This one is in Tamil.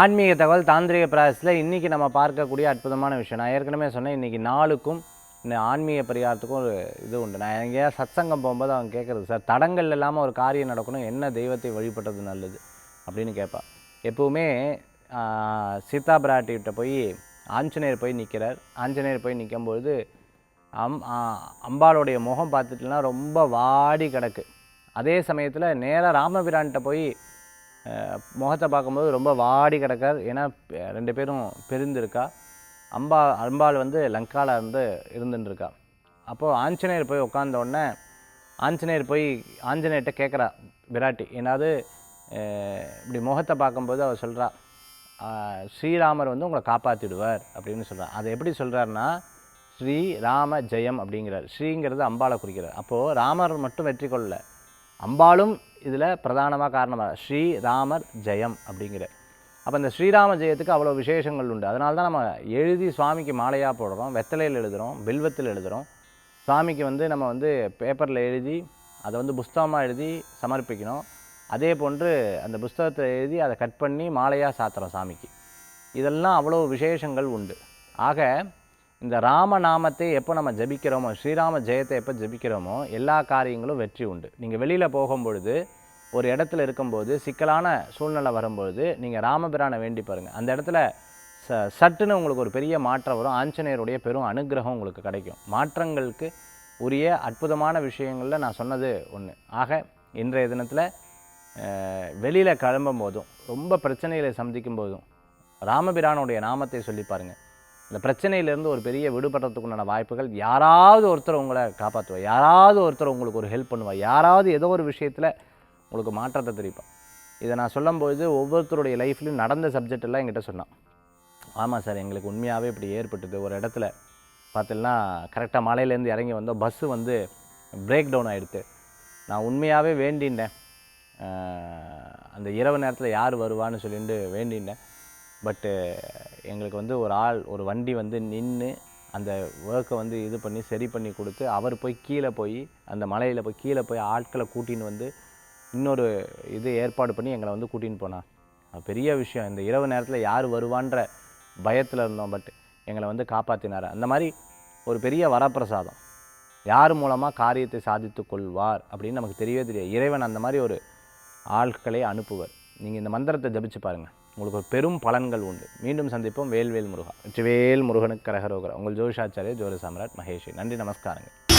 ஆன்மீக தகவல் தாந்திரிக பிராசஸில் இன்றைக்கி நம்ம பார்க்கக்கூடிய அற்புதமான விஷயம். நான் ஏற்கனவே சொன்னேன் இன்றைக்கி நாளுக்கும் இந்த ஆன்மீக பரிகாரத்துக்கும் ஒரு இது உண்டு. நான் எங்கேயா சத்சங்கம் போகும்போது அவங்க கேட்குறது சார் தடங்கள் இல்லாமல் ஒரு காரியம் நடக்கணும் என்ன தெய்வத்தை வழிபட்டது நல்லது? அப்படின்னு கேட்பான் எப்போவுமே சீதா பிராட்டிகிட்ட போய் ஆஞ்சநேயர் போய் நிற்கிறார் ஆஞ்சநேயர் போய் நிற்கும்பொழுது அம் அம்பாளுடைய முகம் பார்த்துட்டுனா ரொம்ப வாடி கிடக்கு. அதே சமயத்தில் நேராக ராமபிரான்கிட்ட போய் முகத்தை பார்க்கும்போது ரொம்ப வாடி கிடக்கார் ஏன்னா ரெண்டு பேரும் பிரிந்திருக்கா. அம்பா அம்பாள் வந்து லங்கால இருந்து இருந்துட்டுருக்கா அப்போது ஆஞ்சநேயர் போய் உட்கார்ந்த உடனே ஆஞ்சநேயர் போய் ஆஞ்சநேயர்கிட்ட கேட்குறா விராட்டி ஏன்னாவது இப்படி முகத்தை பார்க்கும்போது அவர் சொல்கிறா ஸ்ரீராமர் வந்து உங்களை காப்பாற்றிடுவார் அப்படின்னு சொல்கிறார் அதை எப்படி சொல்கிறாருன்னா ஸ்ரீ ராம ஜெயம் அப்படிங்கிறார். ஸ்ரீங்கிறது அம்பாளை குறிக்கிறார். அப்போது ராமர் மட்டும் வெற்றி கொள்ளல. அம்பாளும் இதில் பிரதானமாக காரணமாக ஸ்ரீராமர் ஜெயம் அப்படிங்கிற. அப்போ இந்த ஸ்ரீராம ஜெயத்துக்கு அவ்வளோ விசேஷங்கள் உண்டு. அதனால தான் நம்ம எழுதி சுவாமிக்கு மாலையாக போடுறோம் வெத்தலையில் எழுதுகிறோம் பில்வத்தில் எழுதுகிறோம் சுவாமிக்கு வந்து நம்ம வந்து பேப்பரில் எழுதி அதை வந்து புஸ்தகமாக எழுதி சமர்ப்பிக்கணும். அதே போன்று அந்த புஸ்தகத்தை எழுதி அதை கட் பண்ணி மாலையாக சாத்துறோம் சாமிக்கு. இதெல்லாம் அவ்வளோ விசேஷங்கள் உண்டு. ஆக இந்த ராமநாமத்தை எப்போ நம்ம ஜபிக்கிறோமோ ஸ்ரீராம ஜெயத்தை எப்போ ஜபிக்கிறோமோ எல்லா காரியங்களும் வெற்றி உண்டு. நீங்கள் வெளியில் போகும்பொழுது ஒரு இடத்துல இருக்கும்போது சிக்கலான சூழ்நிலை வரும்பொழுது நீங்கள் ராமபிரானை வேண்டி பாருங்கள் அந்த இடத்துல ச சட்டுன்னு உங்களுக்கு ஒரு பெரிய மாற்றம் வரும். ஆஞ்சநேயருடைய பெரும் அனுக்கிரகம் உங்களுக்கு கிடைக்கும். மாற்றங்களுக்கு உரிய அற்புதமான விஷயங்களில் நான் சொன்னது ஒன்று ஆக இன்றைய தினத்தில் வெளியில் கிளம்பும் போதும் ரொம்ப பிரச்சனைகளை சந்திக்கும் போதும் ராமபிரானுடைய நாமத்தை சொல்லி பாருங்கள் இந்த பிரச்சனையிலேருந்து ஒரு பெரிய விடுபடுறதுக்குண்டான வாய்ப்புகள் யாராவது ஒருத்தர் உங்களை காப்பாற்றுவா யாராவது ஒருத்தர் உங்களுக்கு ஒரு ஹெல்ப் பண்ணுவா யாராவது ஏதோ ஒரு விஷயத்தில் உங்களுக்கு மாற்றத்தை தெரிவிப்பா. இதை நான் சொல்லும்போது ஒவ்வொருத்தருடைய லைஃப்லையும் நடந்த சப்ஜெக்ட் எல்லாம் என்கிட்ட சொன்னான். ஆமாம் சார் எங்களுக்கு உண்மையாகவே இப்படி ஏற்பட்டது. ஒரு இடத்துல பார்த்தீங்கன்னா கரெக்டாக மலையிலேருந்து இறங்கி வந்தோம். பஸ்ஸு வந்து பிரேக் டவுன் ஆகிடுது நான் உண்மையாகவே வேண்டினேன். அந்த இரவு நேரத்தில் யார் வருவான்னு சொல்லிட்டு வேண்டினேன். பட்டு எங்களுக்கு வந்து ஒரு ஆள் ஒரு வண்டி வந்து நின்று அந்த ஒர்க்கை வந்து இது பண்ணி சரி பண்ணி கொடுத்து அவர் போய் கீழே போய் அந்த மலையில் போய் கீழே போய் ஆட்களை கூட்டின்னு வந்து இன்னொரு இது ஏற்பாடு பண்ணி எங்களை வந்து கூட்டின்னு போனார். பெரிய விஷயம். இந்த இரவு நேரத்தில் யார் வருவான்ற பயத்தில் இருந்தோம். பட் எங்களை வந்து காப்பாற்றினார் அந்த மாதிரி ஒரு பெரிய வரப்பிரசாதம். யார் மூலமாக காரியத்தை சாதித்து கொள்வார் அப்படின்னு நமக்கு தெரியவே தெரியாது. இறைவன் அந்த மாதிரி ஒரு ஆட்களை அனுப்புவர். நீங்கள் இந்த மந்திரத்தை ஜபிச்சு பாருங்கள் உங்களுக்கு ஒரு பெரும் பலன்கள் உண்டு. மீண்டும் சந்திப்போம். வேல்வேல் முருகா. வெற்றிவேல் முருகனுக்கு கரகரோகரா. உங்கள் ஜோதிஷாச்சாரிய ஜோதி சாம்ராட் மகேஷி. நன்றி நமஸ்காரங்கள்.